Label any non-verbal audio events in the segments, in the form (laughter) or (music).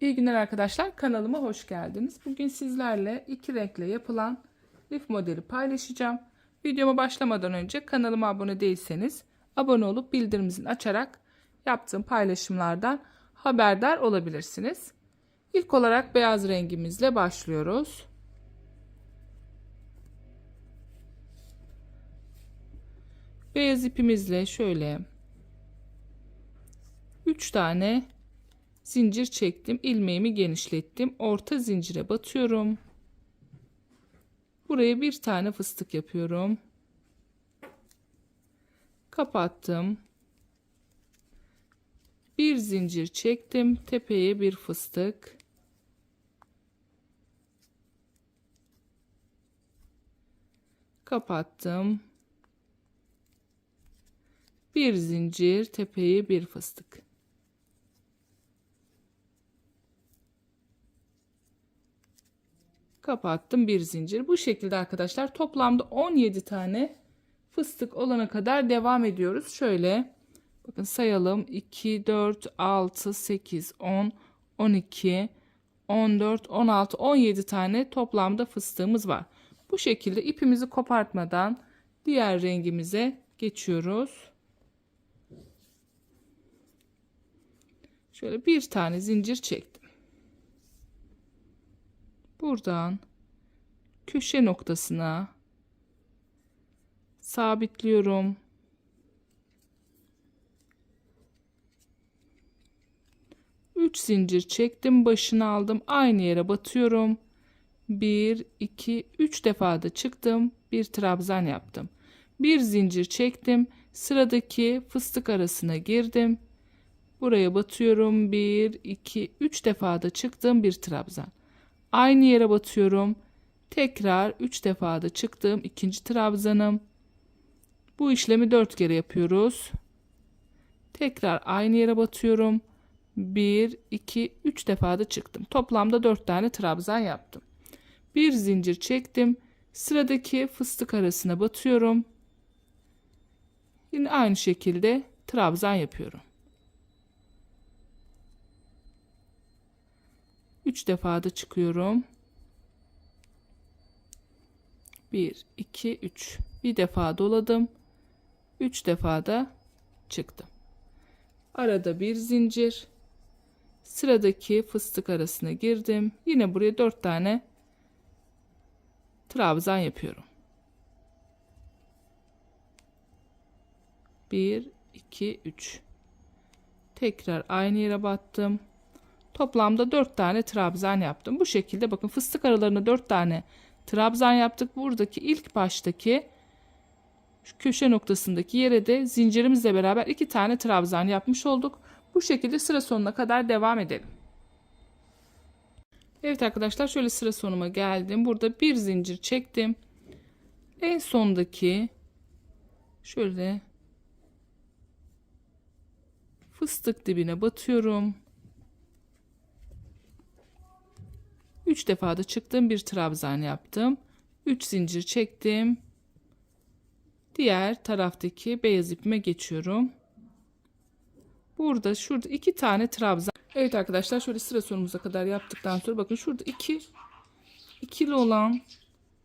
İyi günler arkadaşlar. Kanalıma hoş geldiniz. Bugün sizlerle iki renkle yapılan lif modeli paylaşacağım. Videoma başlamadan önce kanalıma abone değilseniz abone olup bildirimini açarak yaptığım paylaşımlardan haberdar olabilirsiniz. İlk olarak beyaz rengimizle başlıyoruz. Beyaz ipimizle şöyle 3 tane zincir çektim. ilmeğimi genişlettim. Orta zincire batıyorum. Buraya bir tane fıstık yapıyorum. Kapattım. Bir zincir çektim. Tepeye bir fıstık. Kapattım. Bir zincir, tepeye bir fıstık. Kapattım bir zincir. Bu şekilde arkadaşlar toplamda 17 tane fıstık olana kadar devam ediyoruz. Şöyle bakın sayalım 2 4 6 8 10 12 14 16 17 tane toplamda fıstığımız var. Bu şekilde ipimizi kopartmadan diğer rengimize geçiyoruz. Şöyle bir tane zincir çektim. Buradan köşe noktasına sabitliyorum. Üç zincir çektim, başını aldım, aynı yere batıyorum. Bir, iki, üç defa da çıktım, bir trabzan yaptım. Bir zincir çektim, sıradaki fıstık arasına girdim. Buraya batıyorum. Bir, iki, üç defa da çıktım, bir trabzan. Aynı yere batıyorum. Tekrar 3 defa da çıktım. ikinci trabzanım. Bu işlemi 4 kere yapıyoruz. Tekrar aynı yere batıyorum. 1, 2, 3 defa da çıktım. Toplamda 4 tane trabzan yaptım. Bir zincir çektim. Sıradaki fıstık arasına batıyorum. Yine aynı şekilde trabzan yapıyorum. 3 defa da çıkıyorum. 1 2 3 bir defa doladım. 3 defa da çıktım. Arada bir zincir. Sıradaki fıstık arasına girdim. Yine buraya 4 tane trabzan yapıyorum. 1 2 3 Tekrar aynı yere battım. Toplamda 4 tane trabzan yaptım. Bu şekilde bakın fıstık aralarına 4 tane trabzan yaptık. Buradaki ilk baştaki köşe noktasındaki yere de zincirimizle beraber 2 tane trabzan yapmış olduk. Bu şekilde sıra sonuna kadar devam edelim. Evet arkadaşlar şöyle sıra sonuma geldim. Burada bir zincir çektim. En sondaki şöyle fıstık dibine batıyorum. 3 defa da çıktım bir trabzan yaptım. 3 zincir çektim. Diğer taraftaki beyaz ipime geçiyorum. Burada şurada iki tane trabzan. Evet arkadaşlar şöyle sıra sonumuza kadar yaptıktan sonra bakın şurada iki ikili olan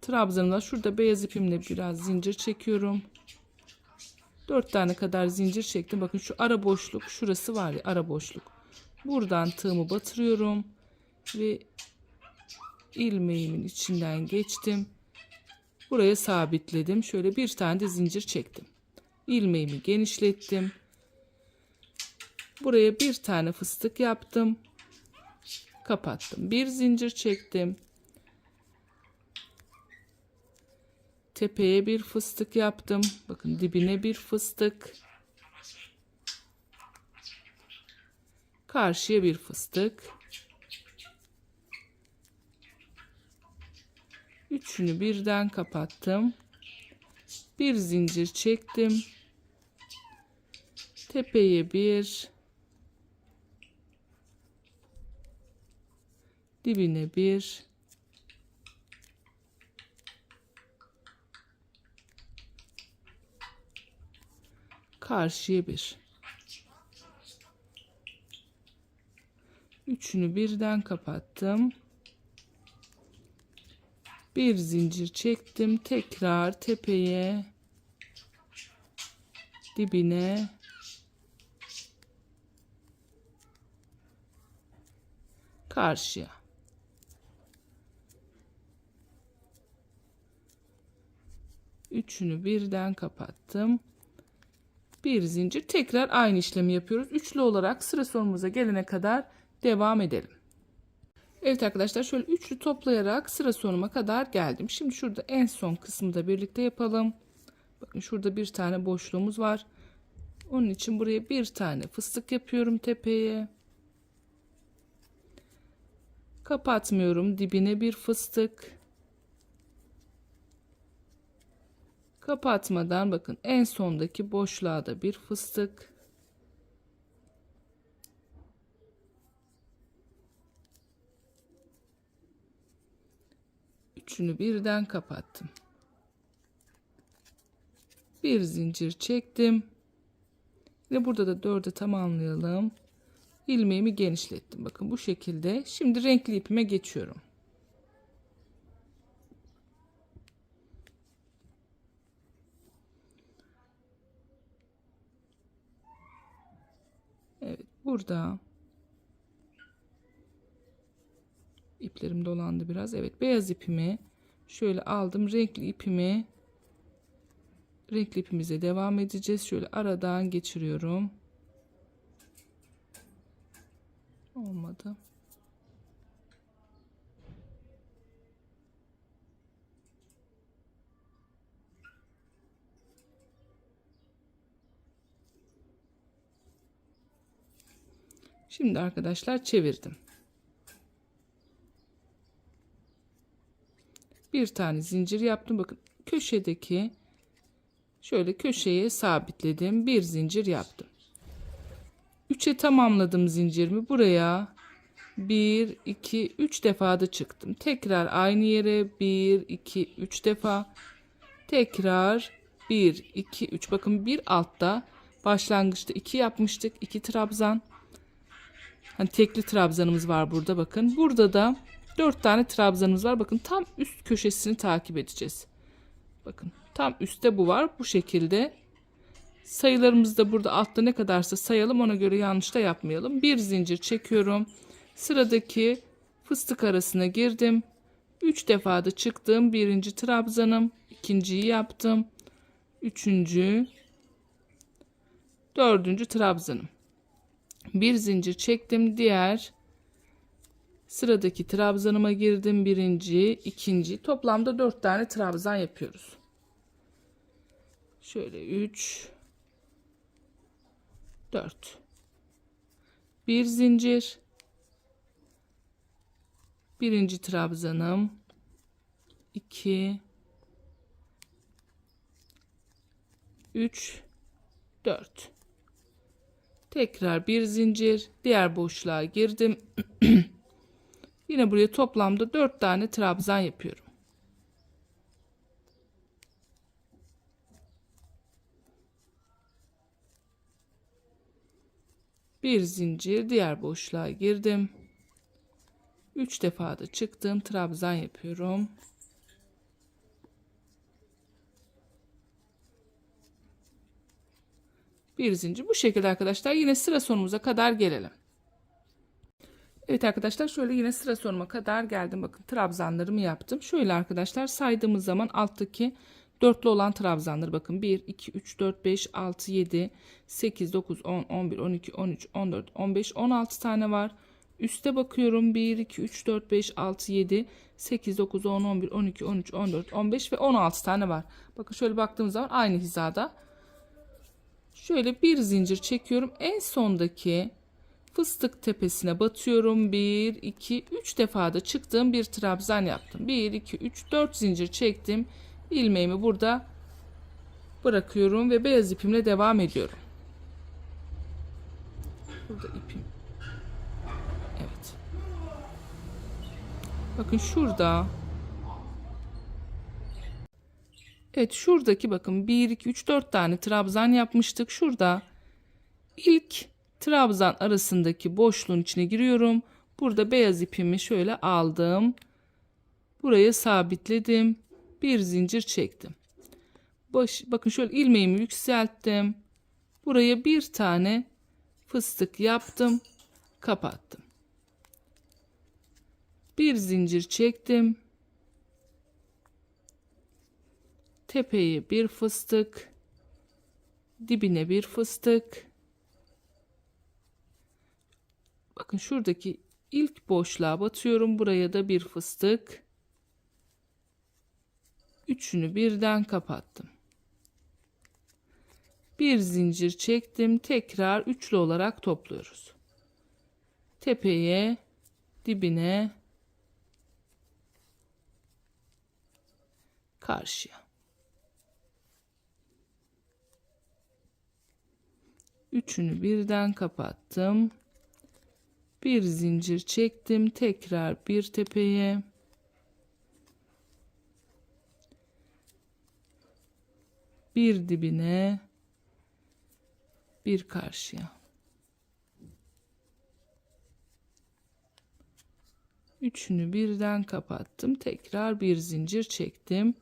trabzanımda şurada beyaz ipimle biraz zincir çekiyorum. 4 tane kadar zincir çektim. Bakın şu ara boşluk şurası var ya ara boşluk. Buradan tığımı batırıyorum ve ilmeğimin içinden geçtim. Buraya sabitledim. Şöyle bir tane de zincir çektim. ilmeğimi genişlettim. Buraya bir tane fıstık yaptım. Kapattım. Bir zincir çektim. Tepeye bir fıstık yaptım. Bakın dibine bir fıstık. Karşıya bir fıstık. Üçünü birden kapattım. Bir zincir çektim. Tepeye bir. Dibine bir. Karşıya bir. Üçünü birden kapattım. Bir zincir çektim. Tekrar tepeye dibine karşıya. Üçünü birden kapattım. Bir zincir tekrar aynı işlemi yapıyoruz. Üçlü olarak sıra sonumuza gelene kadar devam edelim. Evet arkadaşlar şöyle üçlü toplayarak sıra sonuma kadar geldim. Şimdi şurada en son kısmı da birlikte yapalım. Bakın şurada bir tane boşluğumuz var. Onun için buraya bir tane fıstık yapıyorum tepeye. Kapatmıyorum. Dibine bir fıstık. Kapatmadan bakın en sondaki boşluğa da bir fıstık. Üçünü birden kapattım. Bir zincir çektim. Ve burada da dörde tamamlayalım. İlmeğimi genişlettim. Bakın bu şekilde. Şimdi renkli ipime geçiyorum. Evet burada iplerim dolandı biraz. Evet beyaz ipimi şöyle aldım. Renkli ipimi renkli ipimize devam edeceğiz. Şöyle aradan geçiriyorum. Olmadı. Şimdi arkadaşlar çevirdim. Bir tane zincir yaptım. Bakın köşedeki şöyle köşeye sabitledim. Bir zincir yaptım. 3'e tamamladım zincirimi. Buraya 1 2 3 defa da çıktım. Tekrar aynı yere 1 2 3 defa. Tekrar 1 2 3 bakın bir altta başlangıçta 2 yapmıştık. 2 trabzan. Hani tekli trabzanımız var burada bakın. Burada da 4 tane trabzanımız var. Bakın tam üst köşesini takip edeceğiz. Bakın tam üstte bu var. Bu şekilde sayılarımızı da burada altta ne kadarsa sayalım. Ona göre yanlış da yapmayalım. Bir zincir çekiyorum. Sıradaki fıstık arasına girdim. 3 defa da çıktım. Birinci trabzanım. ikinciyi yaptım. Üçüncü. Dördüncü trabzanım. Bir zincir çektim. Diğer sıradaki trabzanıma girdim. Birinci, ikinci. Toplamda dört tane trabzan yapıyoruz. Şöyle üç, dört. Bir zincir. Birinci trabzanım. iki, üç, dört. Tekrar bir zincir. Diğer boşluğa girdim. (clears throat) Yine buraya toplamda 4 tane trabzan yapıyorum. Bir zincir diğer boşluğa girdim. 3 defa da çıktım. Trabzan yapıyorum. bir zincir bu şekilde arkadaşlar yine sıra sonumuza kadar gelelim Evet arkadaşlar şöyle yine sıra sonuma kadar geldim. Bakın trabzanlarımı yaptım. Şöyle arkadaşlar saydığımız zaman alttaki dörtlü olan trabzanları bakın. 1 2 3 4 5 6 7 8 9 10 11 12 13 14 15 16 tane var. Üste bakıyorum. 1 2 3 4 5 6 7 8 9 10 11 12 13 14 15 ve 16 tane var. Bakın şöyle baktığımız zaman aynı hizada. Şöyle bir zincir çekiyorum. En sondaki fıstık tepesine batıyorum. 1, 2, 3 defa da çıktığım bir trabzan yaptım. 1, 2, 3, 4 zincir çektim. İlmeğimi burada bırakıyorum ve beyaz ipimle devam ediyorum. Burada ipim. Evet. Bakın şurada Evet şuradaki bakın 1, 2, 3, 4 tane trabzan yapmıştık. Şurada ilk trabzan arasındaki boşluğun içine giriyorum. Burada beyaz ipimi şöyle aldım. Buraya sabitledim. Bir zincir çektim. Baş, bakın şöyle ilmeğimi yükselttim. Buraya bir tane fıstık yaptım. Kapattım. Bir zincir çektim. Tepeye bir fıstık. Dibine bir fıstık. Bakın şuradaki ilk boşluğa batıyorum. Buraya da bir fıstık. Üçünü birden kapattım. Bir zincir çektim. Tekrar üçlü olarak topluyoruz. Tepeye, dibine, karşıya. Üçünü birden kapattım. Bir zincir çektim. Tekrar bir tepeye. Bir dibine. Bir karşıya. Üçünü birden kapattım. Tekrar bir zincir çektim.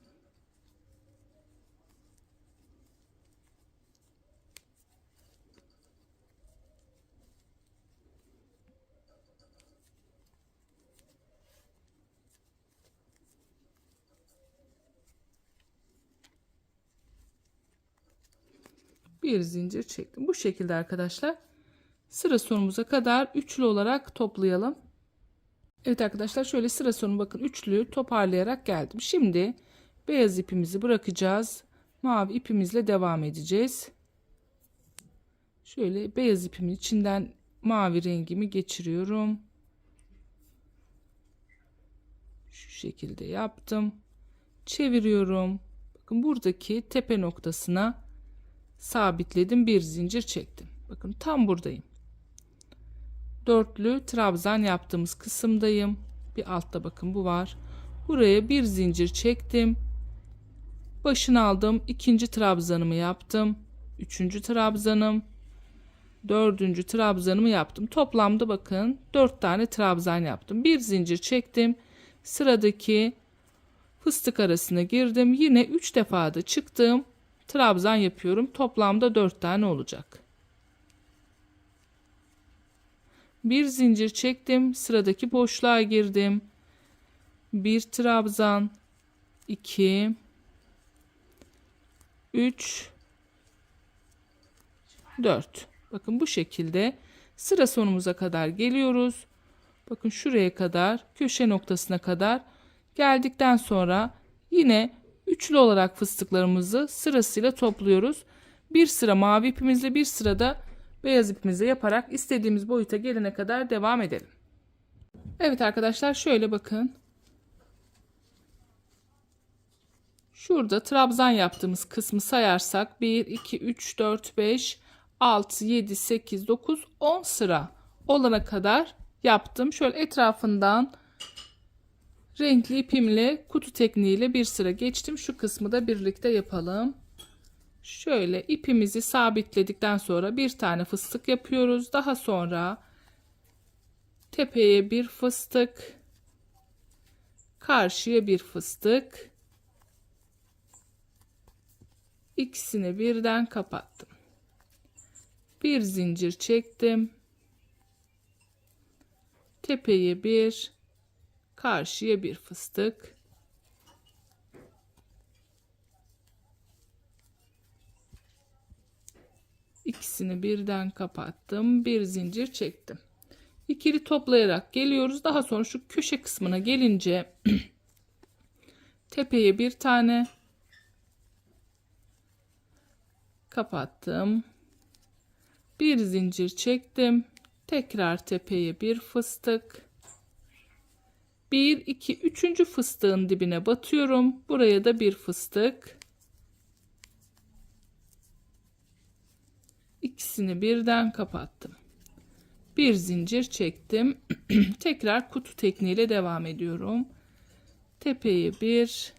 Bir zincir çektim. Bu şekilde arkadaşlar sıra sonumuza kadar üçlü olarak toplayalım. Evet arkadaşlar şöyle sıra sonu bakın üçlü toparlayarak geldim. Şimdi beyaz ipimizi bırakacağız. Mavi ipimizle devam edeceğiz. Şöyle beyaz ipimin içinden mavi rengimi geçiriyorum. Şu şekilde yaptım. Çeviriyorum. Bakın buradaki tepe noktasına sabitledim bir zincir çektim. Bakın tam buradayım. Dörtlü trabzan yaptığımız kısımdayım. Bir altta bakın bu var. Buraya bir zincir çektim. Başını aldım ikinci trabzanımı yaptım. Üçüncü trabzanım. Dördüncü trabzanımı yaptım. Toplamda bakın dört tane trabzan yaptım. Bir zincir çektim. Sıradaki fıstık arasına girdim. Yine üç defa da çıktım trabzan yapıyorum. Toplamda 4 tane olacak. Bir zincir çektim. Sıradaki boşluğa girdim. Bir trabzan, 2 3 4. Bakın bu şekilde sıra sonumuza kadar geliyoruz. Bakın şuraya kadar, köşe noktasına kadar geldikten sonra yine Üçlü olarak fıstıklarımızı sırasıyla topluyoruz. Bir sıra mavi ipimizle bir sırada beyaz ipimizle yaparak istediğimiz boyuta gelene kadar devam edelim. Evet arkadaşlar şöyle bakın. Şurada trabzan yaptığımız kısmı sayarsak 1, 2, 3, 4, 5, 6, 7, 8, 9, 10 sıra olana kadar yaptım. Şöyle etrafından Renkli ipimle kutu tekniğiyle bir sıra geçtim. Şu kısmı da birlikte yapalım. Şöyle ipimizi sabitledikten sonra bir tane fıstık yapıyoruz. Daha sonra tepeye bir fıstık, karşıya bir fıstık. İkisini birden kapattım. Bir zincir çektim. Tepeye bir, karşıya bir fıstık. İkisini birden kapattım bir zincir çektim. İkili toplayarak geliyoruz. Daha sonra şu köşe kısmına gelince (clears throat) tepeye bir tane kapattım. Bir zincir çektim. Tekrar tepeye bir fıstık 1 2 3. fıstığın dibine batıyorum. Buraya da bir fıstık. İkisini birden kapattım. Bir zincir çektim. (clears throat) Tekrar kutu tekniğiyle devam ediyorum. Tepeye bir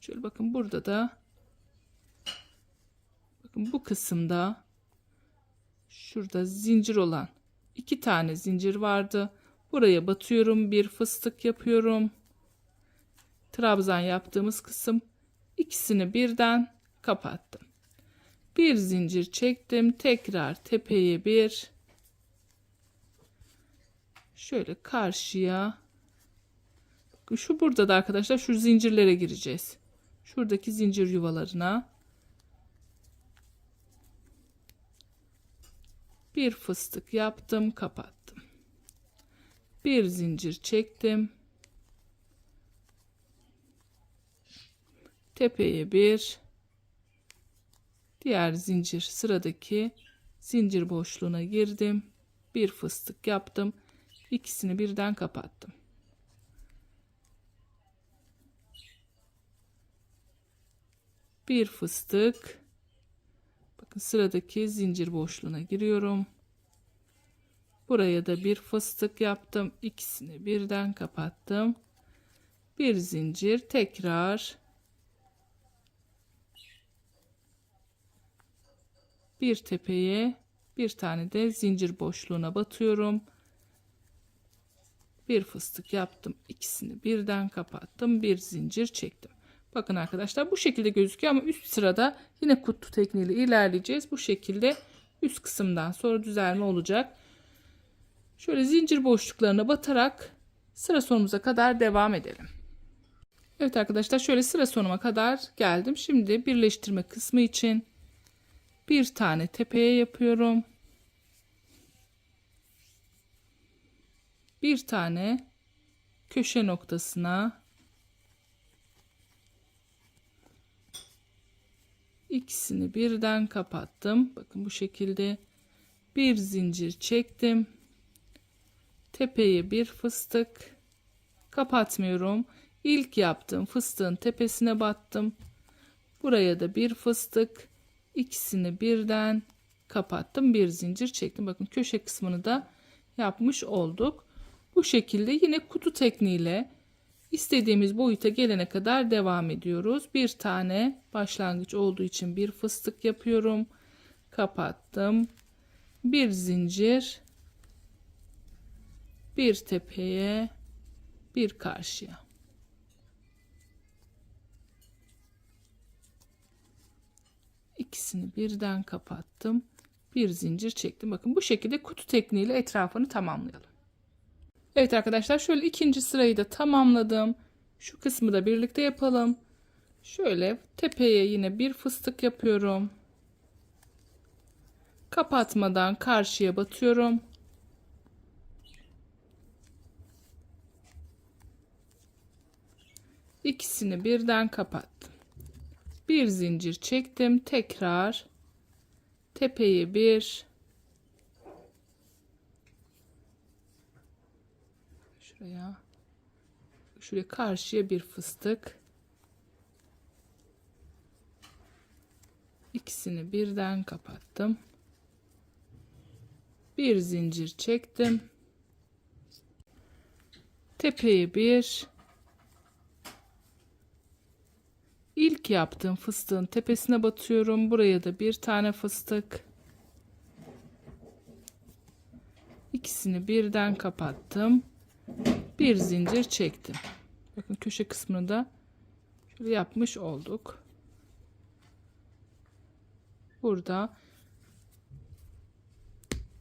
Şöyle bakın burada da bakın bu kısımda şurada zincir olan iki tane zincir vardı. Buraya batıyorum. Bir fıstık yapıyorum. Trabzan yaptığımız kısım ikisini birden kapattım. Bir zincir çektim. Tekrar tepeye bir şöyle karşıya şu burada da arkadaşlar şu zincirlere gireceğiz. Şuradaki zincir yuvalarına bir fıstık yaptım, kapattım. Bir zincir çektim. Tepeye bir diğer zincir sıradaki zincir boşluğuna girdim. Bir fıstık yaptım. İkisini birden kapattım. Bir fıstık. Bakın sıradaki zincir boşluğuna giriyorum. Buraya da bir fıstık yaptım. İkisini birden kapattım. Bir zincir tekrar bir tepeye bir tane de zincir boşluğuna batıyorum. Bir fıstık yaptım. İkisini birden kapattım. Bir zincir çektim. Bakın arkadaşlar bu şekilde gözüküyor ama üst sırada yine kutu tekniğiyle ilerleyeceğiz. Bu şekilde üst kısımdan sonra düzelme olacak. Şöyle zincir boşluklarına batarak sıra sonumuza kadar devam edelim. Evet arkadaşlar şöyle sıra sonuma kadar geldim. Şimdi birleştirme kısmı için bir tane tepeye yapıyorum. Bir tane köşe noktasına ikisini birden kapattım. Bakın bu şekilde bir zincir çektim. Tepeye bir fıstık kapatmıyorum. İlk yaptığım fıstığın tepesine battım. Buraya da bir fıstık ikisini birden kapattım. Bir zincir çektim. Bakın köşe kısmını da yapmış olduk. Bu şekilde yine kutu tekniğiyle istediğimiz boyuta gelene kadar devam ediyoruz. Bir tane başlangıç olduğu için bir fıstık yapıyorum. Kapattım. Bir zincir. Bir tepeye, bir karşıya. İkisini birden kapattım. Bir zincir çektim. Bakın bu şekilde kutu tekniğiyle etrafını tamamlayalım. Evet arkadaşlar şöyle ikinci sırayı da tamamladım. Şu kısmı da birlikte yapalım. Şöyle tepeye yine bir fıstık yapıyorum. Kapatmadan karşıya batıyorum. İkisini birden kapattım. Bir zincir çektim. Tekrar tepeye bir şuraya şuraya karşıya bir fıstık ikisini birden kapattım bir zincir çektim tepeye bir ilk yaptığım fıstığın tepesine batıyorum buraya da bir tane fıstık ikisini birden kapattım bir zincir çektim. Bakın köşe kısmını da şöyle yapmış olduk. Burada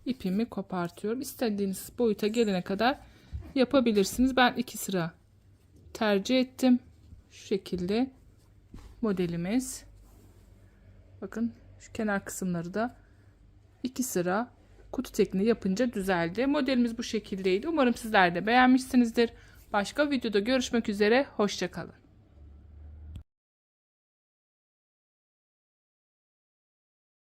ipimi kopartıyorum. İstediğiniz boyuta gelene kadar yapabilirsiniz. Ben iki sıra tercih ettim. Şu şekilde modelimiz. Bakın şu kenar kısımları da iki sıra kutu tekniği yapınca düzeldi. Modelimiz bu şekildeydi. Umarım sizler de beğenmişsinizdir. Başka videoda görüşmek üzere. Hoşçakalın.